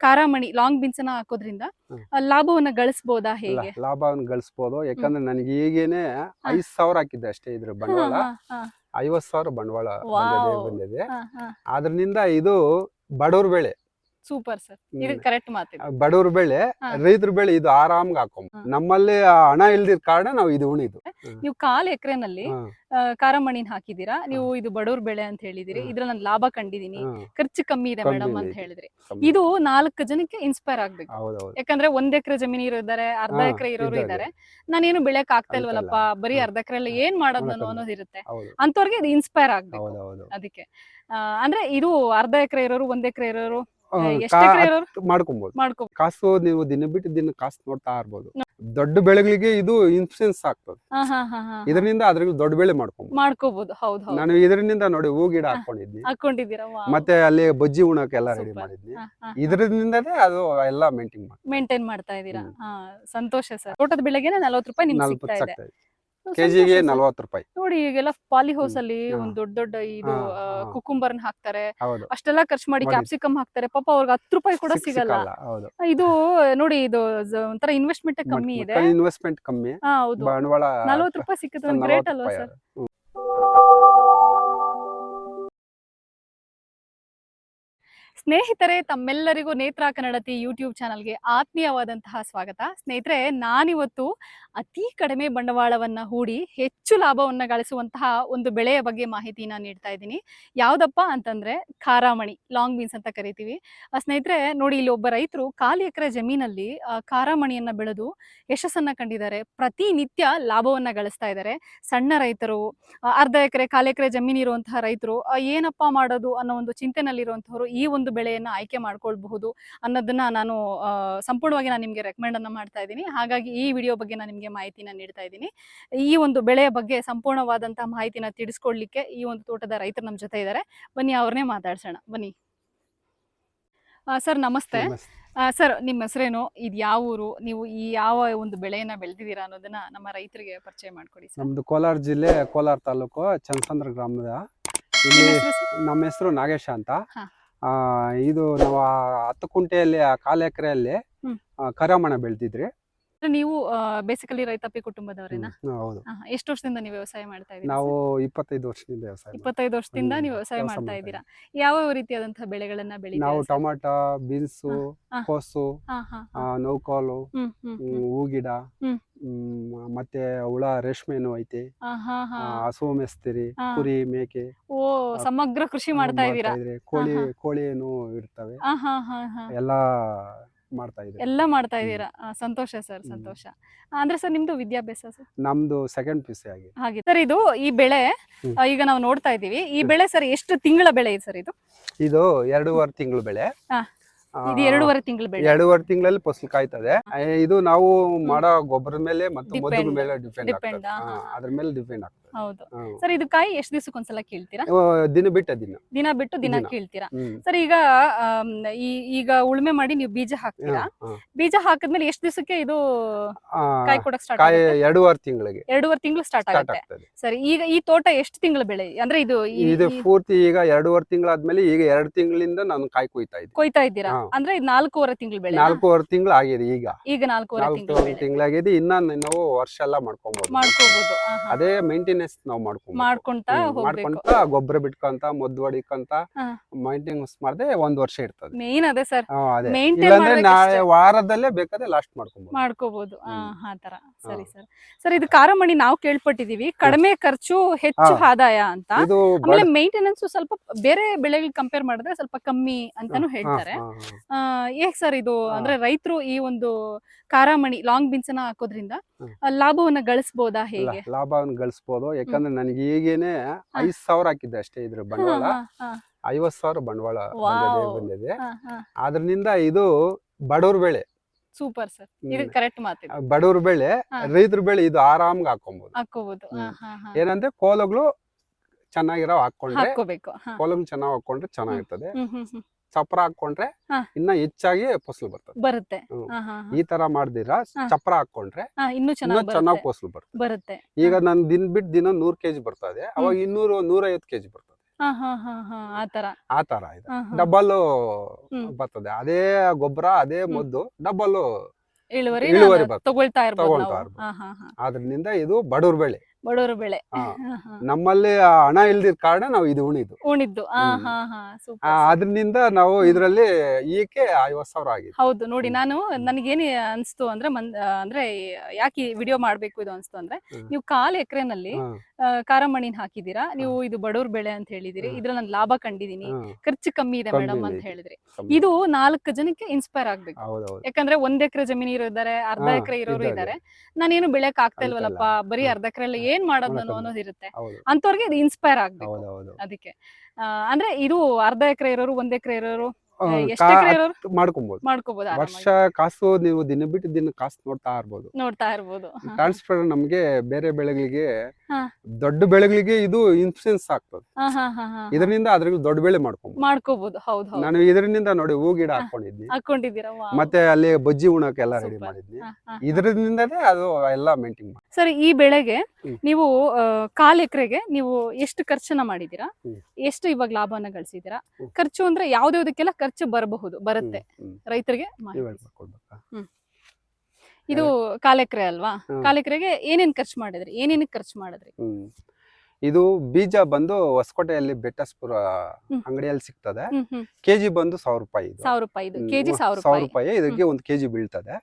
ಕಾರಾಮಣಿ long beans ಅನ್ನ ಹಾಕೋದ್ರಿಂದ ಲಾಭವನ್ನ ಗಳಿಸಬಹುದಾ ಹೇಗೆ? ಲಾಭವನ್ನ ಗಳಿಸಬಹುದು ಯಾಕಂದ್ರೆ ನನಗೆ ಈಗೇನೆ ಐದ್ ಸಾವಿರ ಹಾಕಿದ್ದೆ ಅಷ್ಟೇ ಇದ್ರ ಬಂಡವಾಳ. ಐವತ್ ಸಾವಿರ ಬಂಡವಾಳ ಬಂದಿದೆ. ಅದ್ರಿಂದ ಇದು ಬಡವ್ರ ಬೆಳೆ. Super sir. ಇದು ಕರೆಕ್ಟ್ ಮಾತು ಬಡವ್ರ ಬೆಳೆ. ರೈತರ ಬೆಳೆ ಇದು ಆರಾಮ್ ಹಾಕೊಂಬ ನಮ್ಮಲ್ಲಿ ಹಣ ಇಲ್ದಿರ ಕಾರಣ ನಾವು ಇದು ಉಣಿದು. ನೀವು ಕಾಲ್ ಎಕರೆನಲ್ಲಿ ಕಾರ ಮಣ್ಣಿನ ಹಾಕಿದೀರಾ? ನೀವು ಇದು ಬಡವ್ರ ಬೆಳೆ ಅಂತ ಹೇಳಿದಿರಿ. ಇದ್ರ ಇದ್ರಲ್ಲಿ ನಾನು ಲಾಭ ಕಂಡಿದೀನಿ. ಖರ್ಚು ಕಮ್ಮಿ ಇದೆ ಮೇಡಮ್ ಅಂತ ಹೇಳಿದ್ರಿ. ಇದು. ನಾಲ್ಕು ಜನಕ್ಕೆ ಇನ್ಸ್ಪೈರ್ ಆಗ್ಬೇಕು. ಯಾಕಂದ್ರೆ ಒಂದ್ ಎಕರೆ ಜಮೀನು ಇರೋದಾರೆ ಅರ್ಧ ಎಕರೆ ಇರೋರು ಇದ್ದಾರೆ. ಇದಾರೆ ನಾನೇನು ಬೆಳೆಯಕ್ ಆಗ್ತಾ ಇಲ್ವಲ್ಲಪ್ಪ. ಬರೀ ಅರ್ಧ ಎಕರೆ ಏನ್ ಮಾಡೋದು ನಾನು ಅನ್ನೋದಿರುತ್ತೆ ಅಂತವ್ರಿಗೆ ಇದು ಇನ್ಸ್ಪೈರ್ ಆಗ್ಬೇಕು. ಅದಕ್ಕೆ. ಅಂದ್ರೆ ಇದು ಅರ್ಧ ಎಕರೆ ಇರೋರು ಒಂದ್ ಎಕರೆ ಇರೋರು ಆ, ಎಷ್ಟ್ ಕಾ- ಎಕರೆ ಇರೋರು ಮಾಡ್ಕೊಬೋದು. ಮಾಡ್ಕೊ ಕಾಸು ನೀವು ದಿನ ಬಿಟ್ಟು ದಿನ ಕಾಸು ನೋಡ್ತಾ ಇರ್ಬೋದು. ದೊಡ್ಡ ಬೆಳೆಗಳಿಗೆ ಇದು ಇನ್ಫ್ಲೂಯೆನ್ಸ್ ಆಗ್ತದೆ. ಇದರಿಂದ ಅದ್ರಲ್ಲಿ ದೊಡ್ಡ ಬೆಳೆ ಮಾಡ್ಕೊಬೋದು. ಮಾಡ್ಕೋಬಹುದು ಹೌದು ನಾನು ಇದರಿಂದ ನೋಡಿ ಹೂ ಗಿಡ ಹಾಕೊಂಡಿದ್ನಿ. ಮತ್ತೆ ಅಲ್ಲಿ ಬಜ್ಜಿ ಉಣಕ್ಕೆ ಎಲ್ಲ ರೆಡಿ. ಮಾಡಿದ್ನಿ. ಇದರಿಂದನೇ ಅದು ಎಲ್ಲ ಮೇಂಟೈನ್ ಮಾಡಿ ಮೇಂಟೈನ್ ಮಾಡ್ತಾ ಇದ್ದೀರಾ? ಸಂತೋಷ ಸರ್. ತೋಟದ ಬೆಳೆಗೆ ನಲ್ವತ್ತು ರೂಪಾಯಿ ನಿಮ್ಗೆ ಸಿಗ್ತಾ ಇದೆ. ಕೆಜಿಗೆ. ನಲ್ವತ್ತು ರೂಪಾಯಿ. ನೋಡಿ ಈಗೆಲ್ಲ ಪಾಲಿ ಹೌಸ್ ಅಲ್ಲಿ. ಒಂದ್ ದೊಡ್ಡ ದೊಡ್ಡ ಇದು ಕುಕುಂಬರ್. ಕುಕುಂಬರ್ನ ಹಾಕ್ತಾರೆ. ಅಷ್ಟೆಲ್ಲ ಖರ್ಚು ಮಾಡಿ. ಕ್ಯಾಪ್ಸಿಕಮ್ ಹಾಕ್ತಾರೆ. ಪಾಪ ಅವ್ರಿಗೆ ಹತ್ತು ರೂಪಾಯಿ ಕೂಡ ಸಿಗಲ್ಲ. ಇದು ನೋಡಿ ಇದು ಒಂಥರ ಇನ್ವೆಸ್ಟ್ಮೆಂಟ್ ಕಮ್ಮಿ ಇದೆ. ಇನ್ವೆಸ್ಟ್ಮೆಂಟ್ ಕಮ್ಮಿ. ಹೌದು. ಬಂಡವಾಳ ನಲ್ವತ್ತು ರೂಪಾಯಿ ಸಿಕ್ಕಿದ್ರೆ ಗ್ರೇಟ್ ಅಲ್ವಾ ಸರ್? ಸ್ನೇಹಿತರೆ, ತಮ್ಮೆಲ್ಲರಿಗೂ ನೇತ್ರ ಕನ್ನಡತಿ ಯೂಟ್ಯೂಬ್ ಚಾನಲ್ಗೆ ಆತ್ಮೀಯವಾದಂತಹ ಸ್ವಾಗತ. ಸ್ನೇಹಿತರೆ, ನಾನಿವತ್ತು ಅತಿ ಕಡಿಮೆ ಬಂಡವಾಳವನ್ನ ಹೂಡಿ ಹೆಚ್ಚು ಲಾಭವನ್ನ ಗಳಿಸುವಂತಹ ಒಂದು ಬೆಳೆಯ ಬಗ್ಗೆ ಮಾಹಿತಿನ ನೀಡ್ತಾ ಇದ್ದೀನಿ. ಯಾವ್ದಪ್ಪ ಅಂತಂದ್ರೆ, ಖಾರಾಮಣಿ, ಲಾಂಗ್ ಬೀನ್ಸ್ ಅಂತ ಕರಿತೀವಿ. ಸ್ನೇಹಿತರೆ, ನೋಡಿ ಇಲ್ಲಿ ಒಬ್ಬ ರೈತರು ಕಾಲು ಎಕರೆ ಜಮೀನಲ್ಲಿ ಖಾರಾಮಣಿಯನ್ನ ಬೆಳೆದು ಯಶಸ್ಸನ್ನ ಕಂಡಿದ್ದಾರೆ. ಪ್ರತಿನಿತ್ಯ ಲಾಭವನ್ನ ಗಳಿಸ್ತಾ ಇದ್ದಾರೆ. ಸಣ್ಣ ರೈತರು ಅರ್ಧ ಎಕರೆ, ಕಾಲು ಎಕರೆ ಜಮೀನಿರುವಂತಹ ರೈತರು ಏನಪ್ಪಾ ಏನಪ್ಪ ಮಾಡೋದು ಅನ್ನೋ ಒಂದು ಚಿಂತೆನಲ್ಲಿರುವಂತಹವರು ಈ ಒಂದು ಬೆಳೆಯನ್ನ ಆಯ್ಕೆ ಮಾಡ್ಕೊಳ್ಬಹುದು ಅನ್ನೋದನ್ನ ನಾನು ಸಂಪೂರ್ಣವಾಗಿ ನಾನು ನಿಮಗೆ ರೆಕಮೆಂಡ್ ಅನ್ನ ಮಾಡ್ತಾ ಇದ್ದೀನಿ. ಹಾಗಾಗಿ ಈ ವಿಡಿಯೋ ಬಗ್ಗೆ ನಾನು ನಿಮಗೆ ಮಾಹಿತಿನ ನೀಡ್ತಾ ಇದ್ದೀನಿ. ಈ ಒಂದು ಬೆಳೆಯ ಬಗ್ಗೆ ಸಂಪೂರ್ಣವಾದಂತಹ ಮಾಹಿತಿನ ತಿಳಿಸ್ಕೊಡ್ಲಿಕ್ಕೆ ಈ ಒಂದು ತೋಟದ ರೈತರು ನಮ್ಮ ಜೊತೆ ಇದ್ದಾರೆ ಬನ್ನಿ ಅವ್ರನ್ನೇ ಮಾತಾಡ್ಸೋಣ. ಬನ್ನಿ. ಸರ್ ನಮಸ್ತೆ. ಸರ್ ನಿಮ್ಮ ಹೆಸರೇನು? ಇದು ಯಾವ ಊರು? ನೀವು ಈ ಯಾವ ಒಂದು ಬೆಳೆಯನ್ನ ಬೆಳೆದಿದ್ದೀರಾ ಅನ್ನೋದನ್ನ ನಮ್ಮ ರೈತರಿಗೆ ಪರಿಚಯ ಮಾಡ್ಕೊಡಿ ನಮ್ದು ಕೋಲಾರ ಜಿಲ್ಲೆ ಕೋಲಾರ ತಾಲೂಕು ಚಂದ್ಸಂದ್ರ ಗ್ರಾಮದ. ಇಲ್ಲಿ ನಮ್ಮ ಹೆಸರು ನಾಗೇಶ ಅಂತ. ಇದು ನಾವು ಆ ಹತ್ತು ಕುಂಟೆಯಲ್ಲಿ ಆ ಕಾಲು ಎಕರೆಯಲ್ಲಿ. ಕರಾಮಣ ಬೆಳೆದಿದ್ರಿ ನೀವು ಬೇಸಿಕಲಿ ರೈತಾಪಿ ಕುಟುಂಬದವರೇನಾ ಹೌದು ಎಷ್ಟು ವರ್ಷದಿಂದ ನೀವು ವ್ಯವಸಾಯ ಮಾಡ್ತಾ ಇದ್ದೀರಾ ನಾವು? ಇಪ್ಪತ್ತೈದು ವರ್ಷದಿಂದ ವ್ಯವಸಾಯ. ಇಪ್ಪತ್ತೈದು ವರ್ಷದಿಂದ ನೀವು ವ್ಯವಸಾಯ ಮಾಡ್ತಾ ಇದ್ದೀರಾ ಯಾವ ರೀತಿಯಾದಂತಹ ಬೆಳೆಗಳನ್ನ ನಾವು ಬೆಳಿತೀರಾ ಸರ್? ಟೊಮಾಟೊ ಬೀನ್ಸು ಕೋಸು. ನೌಕಾಲು ಹ್ಮ್, ಹ್ಮ್, ಹ್ಮ್, ಹ್ಮ್. ಹೂ ಗಿಡ ಹ್ಮ್. ಹ್ಮ್, ಮತ್ತೆ ಹುಳ ರೇಷ್ಮೆನು ಐತಿ ಹಸು ಮೆಸ್ತಿರಿ ಕುರಿ ಮೇಕೆ ಓ ಸಮಗ್ರ ಕೃಷಿ ಮಾಡ್ತಾ ಇದ್ದೀರಾ ಕೋಳಿ ಕೋಳಿ ಏನು ಇರ್ತವೆ. ಎಲ್ಲಾ ಮಾಡ್ತಾ ಇದ್ದೀವಿ ಎಲ್ಲ ಮಾಡ್ತಾ ಇದ್ದೀರಾ? ಸಂತೋಷ ಸರ್ ಸಂತೋಷ. ಅಂದ್ರೆ ಸರ್ ನಿಮ್ದು ವಿದ್ಯಾಭ್ಯಾಸ ಸರ್? ನಮ್ದು ಸೆಕೆಂಡ್ ಪಿ ಸಿ ಆಗಿ ಹಾಗೆ. ಸರ್ ಇದು ಈ ಬೆಳೆ ಈಗ ನಾವು ನೋಡ್ತಾ ಇದ್ದೀವಿ. ಈ ಬೆಳೆ ಸರ್ ಎಷ್ಟು ತಿಂಗಳ ಬೆಳೆ ಇದೆ ಸರ್ ಇದು? ಇದು ಎರಡೂವರೆ ತಿಂಗಳು ಬೆಳೆ. ಇದು ಎರಡೂವರೆ ತಿಂಗಳ ಬೆಳೆ. ಎರಡೂವರೆ ತಿಂಗಳಲ್ಲಿ ಫಸಲು ಕಾಯ್ತದೆ. ಇದು ನಾವು ಮಾಡೋ ಗೊಬ್ಬರದ ಮೇಲೆ ಮತ್ತು ಮದ್ದು ಮೇಲೆ ಡಿಪೆಂಡ್. ಅದ್ರ ಮೇಲೆ ಡಿಪೆಂಡ್ ಆಗ್ತದೆ. ಹೌದು. ಸರ್ ಇದು ಕಾಯಿ ಎಷ್ಟು ದಿವಸಕ್ಕೊಂದ್ಸಲ ಕೀಳ್ತೀರಾ? ಕೇಳ್ತೀರಾ ದಿನ ಬಿಟ್ಟ ದಿನ. ದಿನ ಬಿಟ್ಟು ದಿನ ಕೇಳ್ತೀರಾ? ಸರ್ ಈಗ ಆಮ್, ಈ ಈಗ ಉಳುಮೆ ಮಾಡಿ ನೀವು ಬೀಜ ಹಾಕ್ತೀರಾ. ಬೀಜ ಹಾಕಿದ್ಮೇಲೆ ಎಷ್ಟು ದಿವಸಕ್ಕೆ ಇದು ಆ, ಕಾಯಿ ಕೊಡಕ್ ಸ್ಟಾರ್ಟ್ ಕಾಯಿ ಆಗುತ್ತೆ? ಎರಡೂವರೆ ತಿಂಗಳಿಗೆ. ಎರಡೂವರೆ ತಿಂಗಳು ಸ್ಟಾರ್ಟ್ ಸ್ಟಾರ್ಟ್ ಆಗುತ್ತೆ. ಆಗ್ತದೆ. ಸರಿ ಈಗ ಈ ತೋಟ ಎಷ್ಟು ತಿಂಗಳು ಬೆಳೆ? ಅಂದ್ರೆ ಇದು ಈ- ಇದು ಈ ಪೂರ್ತಿ ಈಗ ಎರಡೂವರೆ ತಿಂಗಳಾದ್ಮೇಲೆ ಈಗ ಎರಡು ತಿಂಗಳಿಂದ ನಾನು ಕಾಯಿ ಕೊಯ್ತಾ ಇದ್ದೀನಿ. ಕೊಯ್ತಾ ಇದ್ದೀರಾ? ಹಾ. ಅಂದ್ರೆ ಇದು ನಾಲ್ಕೂವರೆ ತಿಂಗಳು ಬೆಳೆ ನಾಲ್ಕೂವರೆ ತಿಂಗಳು ಆಗಿದೆ ಈಗ. ಈಗ ನಾಲ್ಕೂವರೆ ತಿಂಗಳು ನಾಲ್ಕೂವರೆ ಬೆಳೆ. ತಿಂಗಳಾಗಿದೆ. ಇನ್ನ ನಾವು ವರ್ಷ ಎಲ್ಲ ಮಾಡ್ಕೊಬಹುದು ಮಾಡ್ಕೋಬಹುದು ಅದೇ. ಅದೇ ಮೇಂಟೆನೆನ್ಸ್ ನಾವು ಮಾಡ್ಕೊಂಡು ಮಾಡ್ಕೊಂತ ಮಾಡ್ಕೊಂತ ಗೊಬ್ಬರ ಬಿಟ್ಕೊಂತ ಮದ್ದು ಹೊಡಿಕೊಂತ ಮೈಂಟೆನೆನ್ಸ್ ಮಾಡದೆ ಒಂದ್ ವರ್ಷ ಇರ್ತದೆ. ಮೇನ್ ಅದೇ ಸರ್ ಇಲ್ಲಾಂದ್ರೆ ನಾಳೆ ವಾರದಲ್ಲೇ ಬೇಕಾದ್ರೆ ಲಾಸ್ಟ್ ಮಾಡ್ಕೊಬಹುದು ಮಾಡ್ಕೋಬಹುದು ಆ ತರ ಸರಿ ಸರ್ ಸರ್ ಇದು ಕಾರಮಣಿ ನಾವು ಕೇಳ್ಪಟ್ಟಿದೀವಿ. ಕಡಿಮೆ ಖರ್ಚು ಹೆಚ್ಚು. ಆದಾಯ ಅಂತ. ಆಮೇಲೆ ಮೇಂಟೆನೆನ್ಸ್ ಸ್ವಲ್ಪ ಬೇರೆ ಬೆಳೆಗಳಿಗೆ ಕಂಪೇರ್ ಮಾಡಿದ್ರೆ ಸ್ವಲ್ಪ ಕಮ್ಮಿ ಅಂತಾನು ಹೇಳ್ತಾರೆ. ಏಕ್. ಹೇಗ್ ಸರ್ ಇದು? ಅಂದ್ರೆ ರೈತರು ಈ ಒಂದು ಕಾರಾಮಣಿ ಲಾಂಗ್ ಬೀನ್ಸ್ ಅನ್ನ ಹಾಕೋದ್ರಿಂದ ಲಾಭವನ್ನ ಗಳಿಸಬಹುದಾ ಹೇಗೆ? ಲಾಭವನ್ನು ಗಳಿಸ್ಬೋದು. ಯಾಕಂದ್ರೆ ನನಗೆ ಈಗೇನೆ ಐದ್ ಸಾವಿರ ಹಾಕಿದ್ದೆ ಅಷ್ಟೇ ಇದ್ರ ಬಂಡವಾಳ. ಐವತ್ ಸಾವಿರ ಬಂಡವಾಳ ಬಂದಿದೆ. ಅದ್ರಿಂದ ಇದು ಬಡವ್ರ ಬೆಳೆ. Super sir. ಇದು ಕರೆಕ್ಟ್ ಮಾತು ಬಡವ್ರ ಬೆಳೆ ರೈತರ ಬೆಳೆ ಇದು ಆರಾಮ್ಗೆ ಹಾಕೊಬಹುದು ಹಾಕೋಬಹುದು. ಏನಂದ್ರೆ ಕೋಲಗಳು ಚೆನ್ನಾಗಿರೋ ಹಾಕೊಂಡ್ರೆ. ಕೋಲಗಳು ಚೆನ್ನಾಗಿ ಹಾಕೊಂಡ್ರೆ ಚೆನ್ನಾಗಿರ್ತದೆ. ಚಪ್ರ ಹಾಕೊಂಡ್ರೆ. ಇನ್ನ ಹೆಚ್ಚಾಗಿ ಫಸಲು ಬರ್ತದೆ. ಬರುತ್ತೆ. ಈ ತರ ಮಾಡಿದಿರ. ಚಪ್ರ ಹಾಕೊಂಡ್ರೆ ಇನ್ನೂ ಚೆನ್ನಾಗಿ ಫಸಲು ಬರ್ತದೆ. ಬರುತ್ತೆ. ಈಗ ನನ್ ದಿನ ಬಿಟ್ಟು ದಿನ ನೂರ್ ಕೆಜಿ ಬರ್ತದೆ. ಅವಾಗ ಇನ್ನೂರು ನೂರೈವತ್ತು ಕೆಜಿ ಬರ್ತದೆ. ಆ ತರ. ಇದೆ. ಡಬಲ್ ಬರ್ತದೆ. ಅದೇ ಗೊಬ್ಬರ ಅದೇ ಮದ್ದು ಡಬಲ್ ಇಳುವರಿ ಇಳುವರಿ. ತಗೊಳ್ತಾ ಇರ್ಬೋದು ಅದ್ರಿಂದ ಇದು ಬಡವ್ರ ಬೆಳೆ. ಬಡವರು ಬೆಳೆ. ಹಾ. ನಮ್ಮಲ್ಲಿ ಆ ಹಣ ಇಲ್ದಿದ್ ಕಾರಣ ನಾವು ಇದು ಉಣಿದ್ದು ಉಣಿದ್ದು. ಹಾ ಹ್ಮ್. ಹಾ ಹಾ ಆ, ಸೂಪರ್. ಅದ್ರಿಂದ ನಾವು ಇದರಲ್ಲಿ ಈಕೆ ಐವತ್ ಸಾವಿರ ಆಗಿದೆ ಹೌದು ನೋಡಿ. ನಾನು ನನಗೇನು ಅನ್ಸ್ತು ಅಂದ್ರೆ ಮನ್ ಆ, ಅಂದ್ರೆ ಯಾಕೆ ವಿಡಿಯೋ ಮಾಡ್ಬೇಕು ಇದು ಅನ್ಸ್ತು ಅಂದ್ರೆ ಹ್ಮ್. ನೀವು ಕಾಲ್ ಎಕರೆನಲ್ಲಿ ಹಾ, ಕಾರಮಣಿನ ಹಾಕಿದೀರಾ ನೀವು ಇದು ಬಡವ್ರ ಬೆಳೆ ಅಂತ ಹೇಳಿದಿರಿ ಇದ್ರ ನನ್ ನಾನು ಲಾಭ ಕಂಡಿದೀನಿ ಹಾ, ಖರ್ಚು ಕಮ್ಮಿ ಇದೆ ಕಮ್ಮಿ ಮೇಡಮ್ ಅಂತ ಇದೆ. ಹೇಳಿದ್ರಿ. ಕಮ್ಮಿ. ಇದು. ನಾಲ್ಕು ಜನಕ್ಕೆ ಇನ್ಸ್ಪೈರ್ ಆಗ್ಬೇಕು. ಹೌದೌದು. ಯಾಕಂದ್ರೆ ಒಂದ್ ಎಕರೆ ಜಮೀನು ಇರೋದಾರೆ ಅರ್ಧ ಹಾ, ಎಕರೆ ಇರೋರು ಇದ್ದಾರೆ. ಇದ್ದಾರೆ ನಾನೇನು ಬೆಳೆಯಕ್ ಆಗ್ತಾ ಇಲ್ವಲ್ಲಪ್ಪ? ಬರೀ. ಅರ್ಧ ಎಕರೆ ಏನ್ ಮಾಡೋದು ನಾನು ಮಾಡೋದು. ಅನ್ನೋದು ಇರುತ್ತೆ. ಹೌದು. ಅಂತವ್ರಿಗೆ ಇದು ಇನ್ಸ್ಪೈರ್ ಆಗ್ಬೇಕು ಅದಕ್ಕೆ. ಆ, ಅಂದ್ರೆ ಇದು ಅರ್ಧ ಎಕರೆ ಇರೋರು ಒಂದ್ ಎಕರೆ ಇರೋರು ಆ, ಎಷ್ಟು ಕಾ- ಎಕರೆ ಇರೋರು? ಮಾಡ್ಕೊಬೋದು. ಮಾಡ್ಕೋಬಹುದು ವರ್ಷ ಕಾಸು ನೀವು ದಿನ ಬಿಟ್ಟು ದಿನ ಕಾಸು ನೋಡ್ತಾ ಇರ್ಬೋದು. ನೋಡ್ತಾ ಇರ್ಬೋದು. ಹಾ. ಟ್ರಾನ್ಸ್ಫರ್ ನಮ್ಗೆ ಬೇರೆ ಬೆಳೆಗಳಿಗೆ ಹಾ. ದೊಡ್ಡ ಬೆಳೆಗಳಿಗೆ ಇದು ಇನ್ಫ್ಲೂಯೆನ್ಸ್ ಆಗ್ತದೆ. ಹ ಹ ಹಾ, ಹಾ. ಇದರಿಂದ ಅದ್ರಲ್ಲಿ ದೊಡ್ಡ ಬೆಳೆ ಮಾಡ್ಕೊಬೋದು. ಮಾಡ್ಕೋಬಹುದು ಹೌದು ಹೌದು. ನಾನು ಇದರಿಂದ ನೋಡಿ ಹೂ ಗಿಡ ಹಾಕೊಂಡಿದ್ನಿ. ಹಾಕೊಂಡಿದ್ದೀರಾ? wow. ಮತ್ತೆ ಅಲ್ಲಿ ಬಜ್ಜಿ ಉಣಕ್ಕೆ ಎಲ್ಲ ರೆಡಿ Super. ಮಾಡಿದ್ನಿ. ಹಾ, ಹಾ, ಹಾ. ಇದರಿಂದನೇ ಅದು ಎಲ್ಲ ಮೇಂಟೈನ್ ಮಾಡಿ ಸರಿ ಈ ಬೆಳೆಗೆ ನೀವು ಕಾಲ್ ಎಕರೆಗೆ ನೀವು ಎಷ್ಟು ಖರ್ಚನ್ನ ಮಾಡಿದೀರಾ. ಎಷ್ಟು ಇವಾಗ ಲಾಭವನ್ನ ಗಳಿಸಿದೀರಾ ಖರ್ಚು ಅಂದ್ರೆ ಯಾವ್ದ್ಯಾವ್ದಕ್ಕೆಲ್ಲ ಖರ್ಚು ಬರಬಹುದು ಬರುತ್ತೆ. ರೈತರಿಗೆ? ಇದು ಕಾಲ್ ಎಕರೆ ಅಲ್ವಾ. ಕಾಲ್ ಎಕರೆಗೆ ಏನೇನ್ ಖರ್ಚು ಮಾಡಿದ್ರಿ? ಏನೇನಕ್ಕೆ ಖರ್ಚು ಮಾಡಿದ್ರಿ? ಇದು ಬೀಜ ಬಂದು ಹೊಸಕೋಟೆಯಲ್ಲಿ ಬೆಟ್ಟಸ್ಪುರ. ಅಂಗಡಿಯಲ್ಲಿ ಸಿಗ್ತದೆ. ಕೆಜಿ ಬಂದು ಸಾವಿರ ರೂಪಾಯಿ ಸಾವಿರ ರೂಪಾಯಿ ಸಾವಿರ ಇದಕ್ಕೆ ಒಂದು ಕೆಜಿ ಬೀಳ್ತದೆ.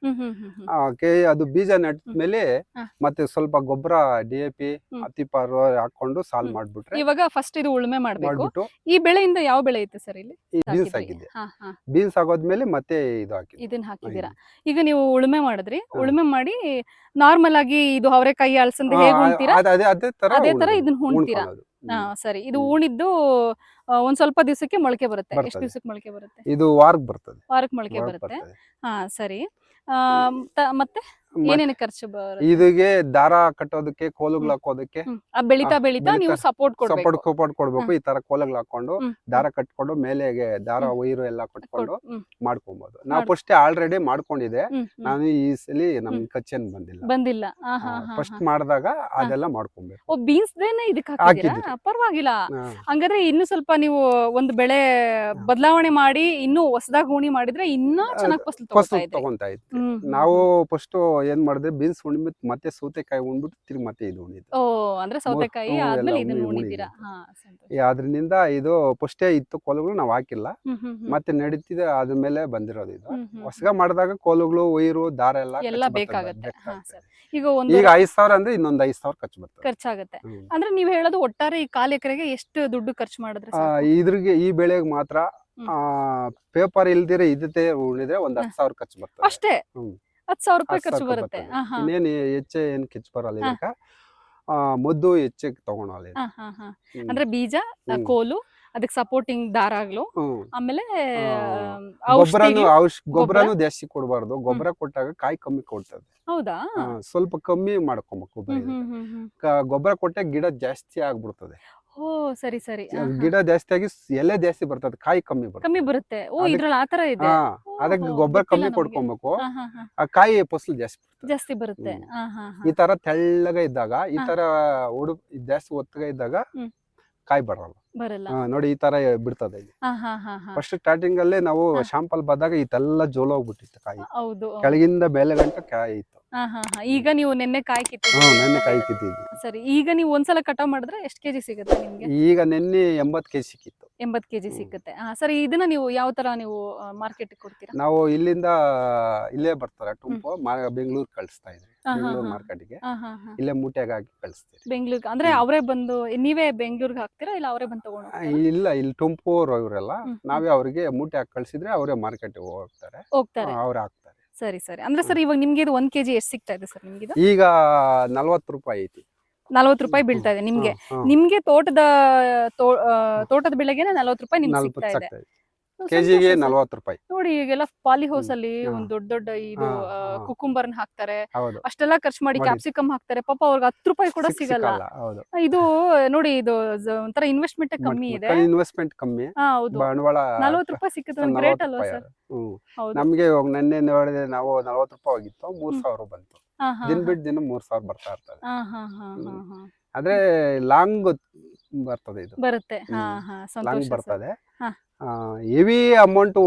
ಅದು ಬೀಜ ಹ. ಮತ್ತೆ ಸ್ವಲ್ಪ ಗೊಬ್ಬರ ಡಿ ಎ ಪಿ ಅತಿಪಾರು ಹಾಕೊಂಡು ಸಾಲ್. ಮಾಡ್ಬಿಟ್ರೆ ಇವಾಗ ಫಸ್ಟ್ ಇದು ಉಳುಮೆ ಮಾಡ್ಬಿಟ್ಟು ಈ ಬೆಳೆಯಿಂದ ಯಾವ ಬೆಳೆ ಐತೆ ಸರ್ ಇಲ್ಲಿ? ಬೀನ್ಸ್? ಆಗಿದೆ ಬೀನ್ಸ್ ಆಗೋದ್ಮೇಲೆ ಮತ್ತೆ ಇದು ಹಾಕಿ ಇದನ್ನ ಹಾಕಿದೀರಾ ಈಗ ನೀವು ಉಳುಮೆ ಮಾಡಿದ್ರಿ. ಉಳುಮೆ ಮಾಡಿ ನಾರ್ಮಲ್ ಆಗಿ ಇದು ಅವರೆಕಾಯಿ ಅಲಸಂದೆ ಹೇಗ್ ಅದ್- ತರ. ಇದನ್ನ ಉಣ್ತೀರಾ. ಹಾ ಸರಿ. ಇದು ಹೂಣಿದ್ದು ಉಣಿದ್ದು ಒಂದ್ ಸ್ವಲ್ಪ ದಿವಸಕ್ಕೆ ಮೊಳಕೆ ಬರುತ್ತೆ. ಎಷ್ಟು. ದಿವಸಕ್ಕೆ ಮೊಳಕೆ ಬರುತ್ತೆ? ಇದು ವಾರಕ್ಕೆ ಬರ್ತದೆ. ವಾರಕ್ಕೆ ಮೊಳಕೆ ಬರುತ್ತೆ. ಹಾ ಸರಿ. ಮತ್ತೆ? ಏನೇನು ಖರ್ಚು ಇದಕ್ಕೆ ದಾರ ಕಟ್ಟೋದಕ್ಕೆ ಕೋಲುಗಳು ಹಾಕೋದಕ್ಕೆ ಬೆಳಿತಾ ಬೆಳಿತಾ ನೀವು ಸಪೋರ್ಟ್ ಸಪೋರ್ಟ್ ಸಪೋರ್ಟ್ ಕೊಡ್ಬೇಕು ಈ ತರ ಕೋಲುಗಳು ಹಾಕೊಂಡು. ದಾರ ಕಟ್ಕೊಂಡು ಮೇಲೆ ದಾರ. ವೈರು ಎಲ್ಲ ಕಟ್ಕೊಂಡು. ಮಾಡ್ಕೊಬಹುದು ನಾವು ಫಸ್ಟ್ ಆಲ್ರೆಡಿ ಮಾಡ್ಕೊಂಡಿದೆ. ನಾನು ಈ ಸಲ ನಮ್ ಕಚ್ಚನ್ ಬಂದಿಲ್ಲ. ಬಂದಿಲ್ಲ. ಫಸ್ಟ್ ಮಾಡಿದಾಗ ಅದೆಲ್ಲ ಮಾಡ್ಕೊಬೇಕು. ಓ ಬೀನ್ಸ್ ಇದಕ್ಕೆ ಹಾಕಿದ್ದೀರಿ. ಪರವಾಗಿಲ್ಲ. ಹಂಗಾದ್ರೆ ಇನ್ನು ಸ್ವಲ್ಪ ನೀವು ಒಂದು ಬೆಳೆ ಬದಲಾವಣೆ ಮಾಡಿ ಇನ್ನೂ ಹೊಸದಾಗಿ ಹೂಣಿ ಮಾಡಿದ್ರೆ ಇನ್ನೂ ಚೆನ್ನಾಗಿ ಫಸಲು ತಗೋತಾ ಇತ್ತು ನಾವು. ಫಸ್ಟ್ ಏನ್ ಮಾಡಿದ್ರೆ ಬೀನ್ಸ್ ಉಣ್ಬಿಟ್ಟು ಮತ್ತೆ ಸೌತೆಕಾಯಿ ಉಣ್ಬಿಟ್ಟು ತಿರ್ಗಿ ಮತ್ತೆ ಇದು ಉಣಿದ್ದು ಓ ಅಂದ್ರೆ ಸೌತೆಕಾಯಿ ಆದ್ಮೇಲೆ ಇದನ್ನ ಅದ್ರಿಂದ ಇದು ಫಸ್ಟೇ ಇತ್ತು ಕೋಲುಗಳು ನಾವು ಹಾಕಿಲ್ಲ. ಮತ್ತೆ ನಡೀತಿದೆ ಅದ್ರ ಮೇಲೆ ಬಂದಿರೋದು ಇದು. ಹೊಸಗ ಮಾಡಿದಾಗ ಕೋಲುಗಳು ವೈರು ದಾರ ಎಲ್ಲ ಎಲ್ಲ ಬೇಕಾಗತ್ತೆ. ಈಗ ಒಂದು ಈಗ ಐದ್ ಸಾವಿರ ಅಂದ್ರೆ ಇನ್ನೊಂದ್ ಐದ್ ಸಾವಿರ ಖರ್ಚು ಬರ್ತದೆ. ಖರ್ಚಾಗತ್ತೆ. ಅಂದ್ರೆ ನೀವು ಹೇಳೋದು ಒಟ್ಟಾರೆ ಈ ಕಾಲ್ ಎಕರೆಗೆ ಎಷ್ಟು ದುಡ್ಡು ಖರ್ಚು ಮಾಡಿದ್ರೆ? ಇದ್ರಿಗೆ ಈ ಬೆಳೆಗೆ ಮಾತ್ರ ಆ ಪೇಪರ್ ಇಲ್ದಿರ ಇದತೆ ಉಳಿದ್ರೆ ಒಂದ್ ಹತ್ತು ಸಾವಿರ ಖರ್ಚು ಬರ್ತದೆ. ಅಷ್ಟೇ. ಹತ್ತು ಹತ್ ಸಾವಿರ ರೂಪಾಯಿ ಖರ್ಚು ಬರುತ್ತೆ. ಇನ್ನೇನು ಹೆಚ್ಚೆ ಏನ್ ಖರ್ಚು ಬರಲ್ಲ ಇದಕ್ಕ. ಮದ್ದು ಹೆಚ್ಚಿಗೆ ತಗೊಳಲ್ಲ ಅಂದ್ರೆ ಬೀಜ ಕೋಲು ಅದಕ್ಕೆ ಸಪೋರ್ಟಿಂಗ್ ದಾರಾಗ್ಲು ಆಗ್ಲು. ಆಮೇಲೆ ಗೊಬ್ಬರನು ಗೊಬ್ಬರನು ಜಾಸ್ತಿ ಕೊಡಬಾರ್ದು. ಗೊಬ್ಬರ ಕೊಟ್ಟಾಗ ಕಾಯಿ ಕಮ್ಮಿ ಕೊಡ್ತದೆ. ಹೌದಾ? ಸ್ವಲ್ಪ ಕಮ್ಮಿ ಮಾಡ್ಕೊಬೇಕು ಗೊಬ್ಬರ ಕೊಟ್ಟೆ ಗಿಡ ಜಾಸ್ತಿ ಆಗ್ಬಿಡ್ತದೆ. ಓ ಸರಿ ಸರಿ. ಗಿಡ ಜಾಸ್ತಿ ಆಗಿ ಎಲೆ ಜಾಸ್ತಿ ಬರ್ತದೆ ಕಾಯಿ ಕಮ್ಮಿ ಬರ್ತದೆ. ಕಮ್ಮಿ ಬರುತ್ತೆ. ಓ ಇದ್ರಲ್ಲಿ ಆತರ ಇದೆ. ಹಾ ಅದಕ್ಕೆ ಗೊಬ್ಬರ ಕಮ್ಮಿ. ಕೊಡ್ಕೊಬೇಕು. ಆ ಕಾಯಿ ಫಸಲು ಜಾಸ್ತಿ ಜಾಸ್ತಿ ಬರುತ್ತೆ. ಈ ತರ ತೆಳ್ಳಗ ಇದ್ದಾಗ ಈ ತರ ಉಡು ಜಾಸ್ತಿ ಒತ್ತಗ ಇದ್ದಾಗ. ಕಾಯಿ ಬರಲ್ಲ. ಬರಲ್ಲ ಆ, ನೋಡಿ ಈ ತರ ಬಿಡ್ತದೆ ಹಾ ಹಾ ಹಾ ಹಾ. ಫಸ್ಟ್ ಸ್ಟಾರ್ಟಿಂಗ್ ಅಲ್ಲೇ ನಾವು ಹಾ. ಶಾಂಪಲ್ ಬಂದಾಗ ಇದೆಲ್ಲ ಜೋಲ ಹೋಗ್ಬಿಟ್ಟಿತ್ತು ಕಾಯಿ. ಹೌದು ಕೆಳಗಿಂದ ಮೇಲೆ ಗಂಟ ಕಾಯಿ ಇತ್ತು. ಹಾ ಹಾ ಹಾ. ಈಗ ನೀವು ನೆನ್ನೆ ಕಾಯಿ ಹ್ಮ್ ಕಿತ್ತಿದ್ದೀರಿ ನೆನ್ನೆ ಕಾಯಿ. ಕಿತ್ತಿದ್ವಿ. ಸರಿ ಈಗ ನೀವು ಒಂದ್ಸಲ ಕಟಾವ್ ಮಾಡಿದ್ರೆ ಎಷ್ಟು ಕೆಜಿ ಸಿಗುತ್ತೆ ನಿಮ್ಗೆ? ಈಗ ನೆನ್ನೆ ಎಂಬತ್ ಕೆಜಿ ಸಿಕ್ಕಿತ್ತು. ಎಂಬತ್ ಕೆಜಿ ಹ್ಮ್. ಸಿಗುತ್ತೆ. ಹಾ ಸರಿ ಇದನ್ನ ನೀವು ಯಾವ ತರ ನೀವು ಮಾರ್ಕೆಟ್ ಕೊಡ್ತೀರಾ? ನಾವು ಇಲ್ಲಿಂದ ಇಲ್ಲೇ ಬರ್ತಾರೆ ಟುಂಪು ಬೆಂಗಳೂರು ಕಳಿಸ್ತಾ ಹಾ, ಬೆಂಗಳೂರು. ಮಾರ್ಕೆಟ್ಗೆ. ಇಲ್ಲೇ ಮೂಟೆಗೆ ಹಾಕಿ ಕಳಿಸ್ತೀವಿ ಬೆಂಗಳೂರಿಗೆ. ಅಂದ್ರೆ. ಅವರೇ ಬಂದು ನೀವೇ ಬೆಂಗಳೂರಿಗೆ ಹಾಕ್ತೀರಾ ಇಲ್ಲ ಅವರೇ ಬಂದು ತಗೊಂಡು ಇಲ್ಲ ಇಲ್ಲಿ ಟುಂಪೂರು ಇವರೆಲ್ಲ ನಾವೇ ಅವರಿಗೆ ಮೂಟೆ ಹಾಕಿ ಕಳಿಸಿದ್ರೆ ಅವರೇ ಮಾರ್ಕೆಟ್ ಹೋಗ್ತಾರೆ. ಹೋಗ್ತಾರೆ. ಅವ್ರು ಹಾಕ್ತಾರೆ. ಸರಿ ಸರಿ. ಅಂದ್ರೆ ಸರ್ ಇವಾಗ ನಿಮ್ಗೆ ಇದು ಒಂದ್ ಕೆಜಿ ಎಷ್ಟು ಸಿಗ್ತಾ ಇದೆ ಸರ್ ನಿಮ್ಗೆ ಈಗ ನಲ್ವತ್ತು ರೂಪಾಯಿ ಐತಿ. ನಲ್ವತ್ತು ರೂಪಾಯಿ ಬೀಳ್ತಾ ಇದೆ ನಿಮ್ಗೆ. ನಿಮ್ಗೆ ತೋಟದ ತೋಟದ ಬೆಳೆಗೆ ನಲ್ವತ್ತು ರೂಪಾಯಿ ನಿಮ್ಗೆ ಸಿಗ್ತಾ ಇದೆ. ಕೆಜಿಗೆ. ನಲ್ವತ್ತು ರೂಪಾಯಿ. ನೋಡಿ ಈಗೆಲ್ಲ ಪಾಲಿ ಹೌಸ್ ಅಲ್ಲಿ. ಒಂದ್ ದೊಡ್ಡ ದೊಡ್ಡ ಇದು. ಕುಕುಂಬರ್ನ ಹಾಕ್ತಾರೆ. ಅಷ್ಟೆಲ್ಲ ಖರ್ಚು ಮಾಡಿ. ಕ್ಯಾಪ್ಸಿಕಮ್ ಹಾಕ್ತಾರೆ. ಪಾಪ ಅವ್ರಿಗೆ ಹತ್ತು ರೂಪಾಯಿ ಕೂಡ ಸಿಗಲ್ಲ. ಇದು ನೋಡಿ ಇದು ಒಂಥರ ಇನ್ವೆಸ್ಟ್ಮೆಂಟ್ ಕಮ್ಮಿ ಇದೆ. ಇನ್ವೆಸ್ಟ್ಮೆಂಟ್ ಕಮ್ಮಿ. ಬಂಡವಾಳ ನಲ್ವತ್ತು ರೂಪಾಯಿ ಸಿಕ್ಕಿದ್ರೆ ಗ್ರೇಟ್ ಅಲ್ವಾ ಸರ್? ನಮ್ಗೆ ನೆನ್ನೆ ನೋಡಿದ್ರೆ ನಾವು ನಲ್ವತ್ತು ರೂಪಾಯಿ ಹೋಗಿತ್ತು ಮೂರ್ ಸಾವಿರ ಬಂತು. ದಿನ ಬಿಟ್ಟು ದಿನ ಮೂರ್ ಸಾವಿರ ಬರ್ತಾ ಇರ್ತದೆ. ಆದ್ರೆ ಲಾಂಗ್ ಬರ್ತದೆ ಇದು. ಬರುತ್ತೆ. ಲಾಂಗ್ ಬರ್ತದೆ. ಹೆವಿ ಅಮೌಂಟ್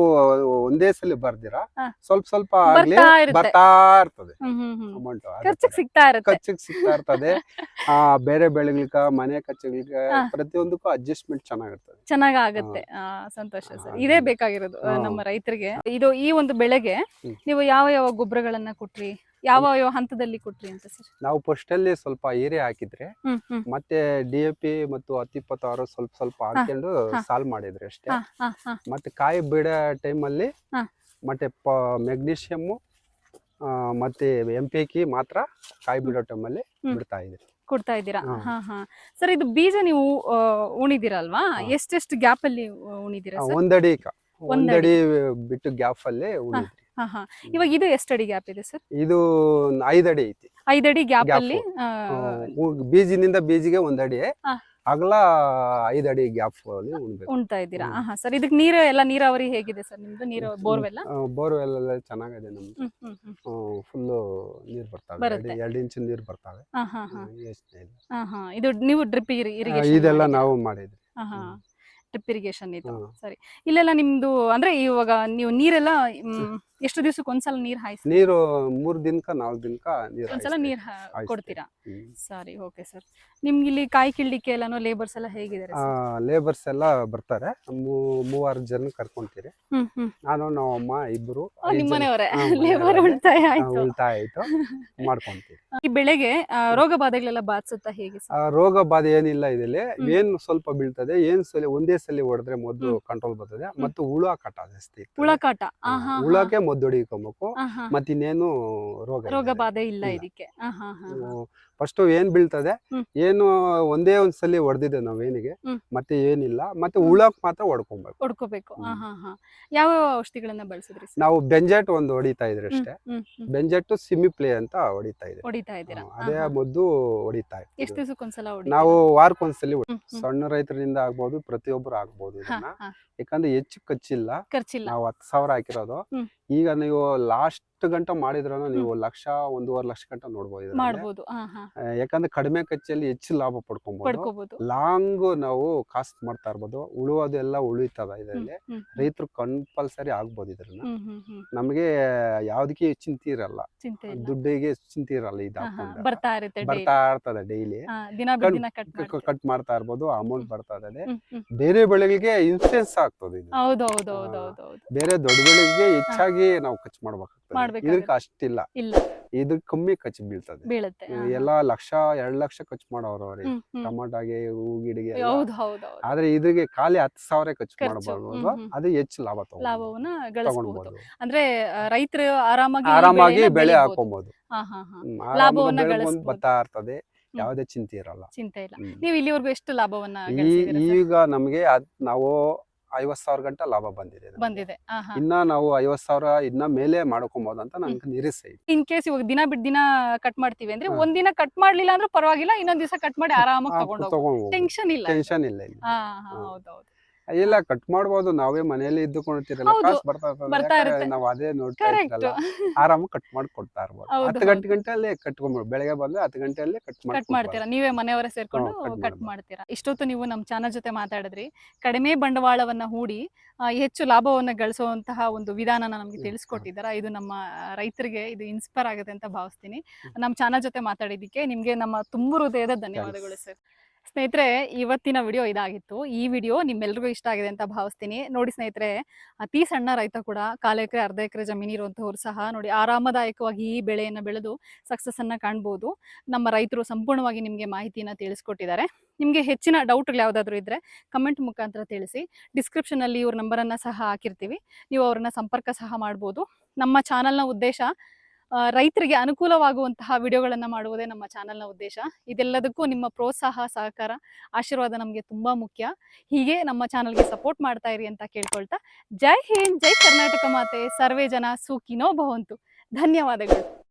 ಒಂದೇ ಸಲ ಬರ್ದಿರಾ? ಸ್ವಲ್ಪ ಸ್ವಲ್ಪ ಆಗ್ಲಿ ಬರ್ತಾ ಇರ್ತದೆ. ಅಮೌಂಟ್ ಖರ್ಚಿಗೆ ಸಿಗ್ತಾ ಇರುತ್ತೆ. ಖರ್ಚಿಗೆ ಸಿಗ್ತಾ ಇರ್ತದೆ. ಆ ಬೇರೆ ಬೆಳೆಗಳಿಗ ಮನೆ ಖರ್ಚುಗಳಿಗ. ಪ್ರತಿಯೊಂದಕ್ಕೂ ಅಡ್ಜಸ್ಟ್ಮೆಂಟ್ ಚೆನ್ನಾಗಿರ್ತದೆ. ಚೆನ್ನಾಗಾಗುತ್ತೆ. ಸಂತೋಷ ಸರ್. ಇದೇ ಬೇಕಾಗಿರೋದು ನಮ್ಮ ರೈತರಿಗೆ. ಇದು ಈ ಒಂದು ಬೆಳೆಗೆ. ನೀವು ಯಾವ ಯಾವ ಗೊಬ್ಬರಗಳನ್ನ ಕೊಟ್ರಿ? ಯಾವ ಯಾವ ಹಂತದಲ್ಲಿ ಕೊಟ್ರಿ ಅಂತ ಸರ್? ನಾವು ಫಸ್ಟ್ ಅಲ್ಲಿ ಸ್ವಲ್ಪ ಏರಿಯಾ ಹಾಕಿದ್ರೆ ಮತ್ತೆ ಡಿ ಎ ಪಿ ಮತ್ತು ಹತ್ತಿಪ್ಪತ್ತಾರು ಸ್ವಲ್ಪ ಸ್ವಲ್ಪ ಹಾಕೊಂಡು ಸಾಲ್ವ್ ಸಾಲ್ ಮಾಡಿದ್ರೆ ಅಷ್ಟೇ. ಮತ್ತೆ ಕಾಯಿ ಬಿಡ ಟೈಮಲ್ಲಿ ಅಲ್ಲಿ ಮತ್ತೆ ಪ ಮೆಗ್ನೀಷಿಯಮ್ಮು ಮತ್ತೆ ಎಂ ಪಿ ಕಿ ಮಾತ್ರ ಕಾಯಿ ಬಿಡೋ ಟೈಮಲ್ಲಿ ಅಲ್ಲಿ ಬಿಡ್ತಾ ಇದೆ ಕೊಡ್ತಾ ಇದ್ದೀರಾ? ಸರ್ ಇದು ಬೀಜ ನೀವು ಉಣಿದಿರಲ್ವಾ. ಎಷ್ಟೆಷ್ಟು ಗ್ಯಾಪ್ ಅಲ್ಲಿ ಉಣಿದಿರಾ ಒಂದಡಿ ಒಂದಡಿ. ಬಿಟ್ಟು ಗ್ಯಾಪ್ ಅಲ್ಲಿ ಉಳಿದ್ರಿ ಹಾ ಹಾ. ಇವಾಗ ಇದು ಎಷ್ಟು ಅಡಿ ಗ್ಯಾಪ್ ಇದೆ ಸರ್? ಇದು ಐದು ಅಡಿ ಐತಿ. ಐದು ಅಡಿ ಗ್ಯಾಪ್ Gap. ಅಲ್ಲಿ ಆ, ಬೀಜಿನಿಂದ ಬೀಜಿಗೆ ಒಂದಡಿ ಹಾ. ಅಗಲ ಅಡಿ ಗ್ಯಾಪ್ ಅಲ್ಲಿ ಉಣ್ಬೇಕು. ಉಣ್ತಾ ಇದ್ದೀರಾ? ಹ್ಮ್. ಹಾ ಸರ್ ಇದಕ್ಕೆ ನೀರು ಎಲ್ಲ ನೀರಾವರಿ ಹೇಗಿದೆ ಸರ್ ನಿಮ್ದು? ನೀರು ಬೋರ್ವೆಲ್ಲ? ಬೋರ್ವೆಲ್ ಎಲ್ಲ ಚೆನ್ನಾಗಿದೆ ನಮ್ದು. ಹ್ಮ್ ಹ್ಮ್ ಹ್ಮ್. ಫುಲ್ಲು ನೀರ್ ಬರ್ತಾವೆ. ಬರುತ್ತೆ. ಎರಡು- ಇಂಚು ನೀರ್ ಬರ್ತಾವೆ. ಹಾ ಹಾ ಹಾ ಯೋಚ್ನೆ ಇಲ್ಲ. ಹಾ ಹಾ ಇದು ನೀವು ಡ್ರಿಪ್ ಆ, ಇರಿಗೇಷನ್ ಇದೆಲ್ಲ ನಾವು ಮಾಡಿದ್ವಿ. ಹಾ ಹಾ ಹ್ಮ್. ಡ್ರಿಪ್ ಇರಿಗೇಷನ್ ಇದು. ಸರಿ. ಇಲ್ಲೆಲ್ಲ ನಿಮ್ದು ಅಂದ್ರೆ ಇವಾಗ ನೀವು ನೀರೆಲ್ಲ ಮ್, ಎಷ್ಟು ದಿವಸಕ್ಕೆ ಒಂದ್ಸಲ ನೀರ್ ಹಾಯಿಸಿ? ನೀರು ಮೂರ್ ದಿನಕ ನಾಲ್ಕು ದಿನಕ ನೀರು ಒಂದ್ಸಲ. ನೀರ್ ಹಾ- ಹಾಯಿಸ್ತೀವಿ. ಕೊಡ್ತೀರಾ? ಹ್ಮ್. ಸರಿ ಓಕೆ ಸರ್. ನಿಮ್ಗೆ ಇಲ್ಲಿ ಕಾಯಿ ಕಿಳ್ಲಿಕ್ಕೆ ಎಲ್ಲಾನು ಲೇಬರ್ಸ್ ಎಲ್ಲ ಹೇಗಿದ್ದಾರೆ ಆ, ಲೇಬರ್ಸ್ ಎಲ್ಲ ಬರ್ತಾರೆ. ಮೂ- ಮೂವಾರು ಜನ ಕರ್ಕೊಂತೀರಿ. ಹ್ಮ್ ಹ್ಮ್. ನಾನು ನಾವು ಅಮ್ಮ ಇಬ್ರು ಓ, ಐದ್ ಜನ. ನಿಮ್ಮನೆಯವರೇ? ಹಾ, ಲೇಬರ್. ಉಳಿತಾಯ ಆ, ಆಯ್ತು. ಉಳಿತಾಯ ಆಯ್ತು. ಮಾಡ್ಕೊಂತೀವಿ ಈ ಬೆಳೆಗೆ ಆ, ರೋಗ ಬಾಧೆಗಳೆಲ್ಲ ಬಾಧಿಸುತ್ತಾ ಹೇಗೆ ಸರ್? ಆ, ರೋಗ ಬಾಧೆ ಏನಿಲ್ಲ ಇದರಲ್ಲಿ. ಹ್ಮ್. ಏನ್ ಸ್ವಲ್ಪ ಬೀಳ್ತದೆ ಏನ್ ಸಲ ಒಂದೇ ಸಲ ಹೊಡೆದ್ರೆ ಮೊದ್ಲು ಕಂಟ್ರೋಲ್ ಬರ್ತದೆ ಮತ್ತು ಹುಳ ಕಾಟ ಜಾಸ್ತಿ ಇರ್ತದೆ. ಹುಳ ಕಾಟ ಆ, ಆ, ಹಾ, ಹಾ. ಹುಳಕ್ಕೆ ಮದ್ದು ಹೊಡಿಕೊಬೇಕು ಮತ್ತಿನ್ನೇನು ಇನ್ನೇನು ರೋಗ ರೋಗ ಬಾಧೆ ಇಲ್ಲ. ಇದಕ್ಕೆ. ಫಸ್ಟ್ ಏನ್ ಬೀಳ್ತದೆ. ಏನು ಒಂದೇ ಒಂದ್ಸಲಿ ಹೊಡೆದಿದೆ ನಾವೇನಿಗೆ. ಹ್ಮ್. ಮತ್ತೆ ಏನಿಲ್ಲ. ಮತ್ತೆ ಉಳಕ್ ಹುಳಕ್ ಮಾತ್ರ ಹೊಡ್ಕೊಬೇಕು ಹೊಡ್ಕೋಬೇಕು ಯಾವ ಔಷಧಿಗಳನ್ನ ಬಳಸಿದ್ರಿ ನಾವು ಬೆಂಜೆಟ್ ಒಂದು ಹೊಡಿತಾ ಇದ್ರೆ ಅಷ್ಟೇ. ಬೆಂಜೆಟ್ ಸಿಮಿ ಪ್ಲೇ ಅಂತ ಹೊಡಿತಾ ಇದೆ ಅದೇ. ಮದ್ದು ಹೊಡಿತಾ ಎಷ್ಟು ಇರ್ತೀವಿ ದಿವಸಕ್ಕೊಂದ್ಸಲ ನಾವು ವಾರಕ್ಕೊಂದ್ಸಲಿ. ಸಣ್ಣ ರೈತರಿಂದ ಆಗ್ಬೋದು ಪ್ರತಿಯೊಬ್ಬರು ಆಗ್ಬೋದು ಹಾ, ಇದನ್ನ. ಯಾಕಂದ್ರೆ ಹೆಚ್ಚು ಖರ್ಚಿಲ್ಲ. ಖರ್ಚಿಲ್ಲ. ನಾವು ಹತ್ತು ಸಾವಿರ ಹಾಕಿರೋದು. ಈಗ ನೀವು ಲಾಸ್ಟ್ ಗಂಟ ಮಾಡಿದ್ರು ನೀವು ಲಕ್ಷ ಒಂದೂವರೆ ಲಕ್ಷ ಗಂಟ ನೋಡ್ಬೋದು. ಮಾಡ್ಬೋದು. ಯಾಕಂದ್ರೆ ಕಡಿಮೆ ಖರ್ಚಲ್ಲಿ ಹೆಚ್ಚು ಲಾಭ ಪಡ್ಕೊಬಹುದು ಲಾಂಗ್ ನಾವು ಕಾಸ್ಟ್ ಮಾಡ್ತಾ ಇರ್ಬೋದು. ಉಳುವುದೆಲ್ಲ ಉಳಿತದ ಇದರಲ್ಲಿ. ರೈತರು ಕಂಪಲ್ಸರಿ ಆಗ್ಬೋದು ಇದ್ರನ್ನ. ನಮಗೆ ಯಾವ್ದಕ್ಕೆ ಚಿಂತೆ ಇರಲ್ಲ. ದುಡ್ಡಿಗೆ ಚಿಂತೆ ಇರಲ್ಲ ಇದು. ಬರ್ತಾ ಇರ್ತದೆ ಡೈಲಿ ಕಟ್ ಮಾಡ್ತಾ ಇರ್ಬೋದು. ಅಮೌಂಟ್ ಬರ್ತಾ ಇದೆ. ಬೇರೆ ಬೆಳೆಗಳಿಗೆ ಇನ್ಸೂರೆನ್ಸ್ ಆಗ್ತದೆ ಇದು. ಹೌದು ಹೌದು ಹೌದು ಹೌದು. ಹೌದು ಬೇರೆ ದೊಡ್ಡ ಬೆಳೆಗೆ ಹೆಚ್ಚಾಗಿ ನಾವು ಖರ್ಚು ಮಾಡ್ಬೇಕಾಗ್ತದೆ. ಮಾಡ್ಬೇಕಾಗುತ್ತೆ. ಇದಕ್ಕೆ ಅಷ್ಟಿಲ್ಲ. ಇಲ್ಲ. ಇದು ಕಮ್ಮಿ ಖರ್ಚು ಬೀಳ್ತದೆ. ಎಲ್ಲಾ ಲಕ್ಷ ಎರಡ್ ಲಕ್ಷ ಖರ್ಚು ಮಾಡೋರು ಅವ್ರಿಗೆ. ಟಮಾಟಾಗೆ ಹೂ ಗಿಡಗೆ ಆದ್ರೆ ಇದ್ರಿಗೆ ಖಾಲಿ ಹತ್ತು ಸಾವಿರ ಖರ್ಚು ಮಾಡಬಹುದು. ಅದು ಹೆಚ್ಚು ಲಾಭ ಲಾಭವನ್ನ ಗಳಿಸಬಹುದು ಅಂದ್ರೆ ರೈತರು ಆರಾಮಾಗಿ ಆರಾಮಾಗಿ ಬೆಳೆ. ಹಾಕೊಬಹುದು ಲಾಭವನ್ನ. ಬರ್ತಾ ಇರ್ತದೆ. ಯಾವುದೇ ಚಿಂತೆ ಇರಲ್ಲ. ಚಿಂತೆ ಇಲ್ಲ. ನೀವು ಇಲ್ಲಿವರೆಗೂ ಎಷ್ಟು ಲಾಭವನ್ನ ಈಗ ನಮಗೆ ನಾವು ಐವತ್ ಸಾವಿರ ಗಂಟ ಲಾಭ ಬಂದಿದೆ ನಮ್ಗೆ. ಬಂದಿದೆ. ಇನ್ನ ನಾವು ಐವತ್ ಸಾವಿರ ಇನ್ನ ಮೇಲೆ ಮಾಡ್ಕೊಬಹುದು ಅಂತ ನನ್ಗೆ ನಿರೀಕ್ಷೆ ಇದೆ. ಇನ್ ಕೇಸ್ ಇವಾಗ ದಿನ ಬಿಟ್ಟು ದಿನ ಕಟ್ ಮಾಡ್ತೀವಿ ಅಂದ್ರೆ ಒಂದಿನ ಒಂದ್ ದಿನ ಕಟ್ ಮಾಡ್ಲಿಲ್ಲ ಅಂದ್ರೆ ಪರವಾಗಿಲ್ಲ ಇನ್ನೊಂದ್ ದಿವಸ ಕಟ್ ಮಾಡಿ ಆರಾಮಾಗಿ ತಗೊಂಡು ಟೆನ್ಷನ್ ಇಲ್ಲ ಟೆನ್ಷನ್ ಇಲ್ಲ ಇಲ್ಲಿ. ಹಾ ಹಾ. ಹ್ಮ್. ಹೌದೌದು. ಇಲ್ಲ ಕಟ್ ಮಾಡ್ಬೋದು. ನಾವೇ ಮನೆಯಲ್ಲಿ ಇದ್ದುಕೊಂಡಿರ್ತೀರಲ್ಲ ಹೌದು. ಕಾಸು ಬರ್ತಾ ಇರುತ್ತೆ. ನಾವು ಅದೇ ನೋಡ್ತಾ ಕರೆಕ್ಟ್ ಇರ್ತೀರಲ್ಲ ಆರಾಮಾಗಿ ಕಟ್ ಮಾಡಿ ಕೊಡ್ತಾ ಇರ್ಬೋದು. ಹೌದು, ಹತ್ತು ಗಂಟೆ. ಗಂಟೆಯಲ್ಲಿ ಕಟ್ಕೊಂಡ್ಬಿಡು. ಬೆಳಗ್ಗೆ ಬಂದ್ರೆ ಹತ್ತು ಗಂಟೆಯಲ್ಲಿ ಕಟ್ ಮಾಡಿ ಕಟ್ ಮಾಡ್ತೀರಾ? ನೀವೇ ಮನೆಯವರೇ ಸೇರ್ಕೊಂಡು ಹ್ಮ್, cut ಕಟ್ ಮಾಡ್ಬೋದು. ಮಾಡ್ತೀರಾ? ಇಷ್ಟೊತ್ತು ನೀವು ನಮ್ಮ ಚಾನಲ್ ಜೊತೆ ಮಾತಾಡಿದ್ರಿ. ಕಡಿಮೆ ಬಂಡವಾಳವನ್ನ ಹೂಡಿ ಆ, ಹೆಚ್ಚು ಲಾಭವನ್ನ ಗಳಿಸುವಂತಹ ಒಂದು ವಿಧಾನನ ನಮ್ಗೆ ಹ್ಮ್, ತಿಳಿಸ್ಕೊಟ್ಟಿದ್ದಾರೆ. ಇದು ನಮ್ಮ ರೈತರಿಗೆ ಇದು ಇನ್ಸ್ಪೈರ್ ಆಗುತ್ತೆ ಅಂತ ಭಾವಿಸ್ತೀನಿ. ನಮ್ಮ ಚಾನಲ್ ಜೊತೆ ಮಾತಾಡಿದ್ದಕ್ಕೆ ನಿಮ್ಗೆ ನಮ್ಮ ತುಂಬ ಹೃದಯದ ಧನ್ಯವಾದಗಳು ಸರ್. ಸ್ನೇಹಿತರೆ, ಇವತ್ತಿನ ವಿಡಿಯೋ ಇದಾಗಿತ್ತು. ಈ ವಿಡಿಯೋ ನಿಮ್ಮೆಲ್ರಿಗೂ ಇಷ್ಟ ಆಗಿದೆ ಅಂತ ಭಾವಿಸ್ತೀನಿ. ನೋಡಿ ಸ್ನೇಹಿತರೆ, ಅತಿ ಸಣ್ಣ ರೈತ ಕೂಡ ಕಾಲು ಎಕರೆ, ಅರ್ಧ ಎಕರೆ ಜಮೀನು ಇರುವಂತಹವ್ರು ಸಹ ನೋಡಿ ಆರಾಮದಾಯಕವಾಗಿ ಈ ಬೆಳೆಯನ್ನು ಬೆಳೆದು ಸಕ್ಸಸ್ ಅನ್ನ ಕಾಣ್ಬೋದು. ನಮ್ಮ ರೈತರು ಸಂಪೂರ್ಣವಾಗಿ ನಿಮಗೆ ಮಾಹಿತಿಯನ್ನು ತಿಳಿಸ್ಕೊಟ್ಟಿದ್ದಾರೆ. ನಿಮಗೆ ಹೆಚ್ಚಿನ ಡೌಟ್ಗಳು ಯಾವುದಾದ್ರೂ ಇದ್ದರೆ ಕಮೆಂಟ್ ಮುಖಾಂತರ ತಿಳಿಸಿ. ಡಿಸ್ಕ್ರಿಪ್ಷನಲ್ಲಿ ಇವ್ರ ನಂಬರನ್ನು ಸಹ ಹಾಕಿರ್ತೀವಿ. ನೀವು ಅವ್ರನ್ನ ಸಂಪರ್ಕ ಸಹ ಮಾಡ್ಬೋದು. ನಮ್ಮ ಚಾನಲ್ನ ಉದ್ದೇಶ ರೈತರಿಗೆ ಅನುಕೂಲವಾಗುವಂತಹ ವಿಡಿಯೋಗಳನ್ನು ಮಾಡುವುದೇ ನಮ್ಮ ಚಾನೆಲ್ನ ಉದ್ದೇಶ. ಇದೆಲ್ಲದಕ್ಕೂ ನಿಮ್ಮ ಪ್ರೋತ್ಸಾಹ, ಸಹಕಾರ, ಆಶೀರ್ವಾದ ನಮಗೆ ತುಂಬಾ ಮುಖ್ಯ. ಹೀಗೆ ನಮ್ಮ ಚಾನಲ್ಗೆ ಸಪೋರ್ಟ್ ಮಾಡ್ತಾ ಇರಿ ಅಂತ ಕೇಳ್ಕೊಳ್ತಾ, ಜೈ ಹಿಂದ್, ಜೈ ಕರ್ನಾಟಕ ಮಾತೆ. ಸರ್ವೇ ಜನ ಸೂಕಿನೋ ಭವಂತು. ಧನ್ಯವಾದಗಳು.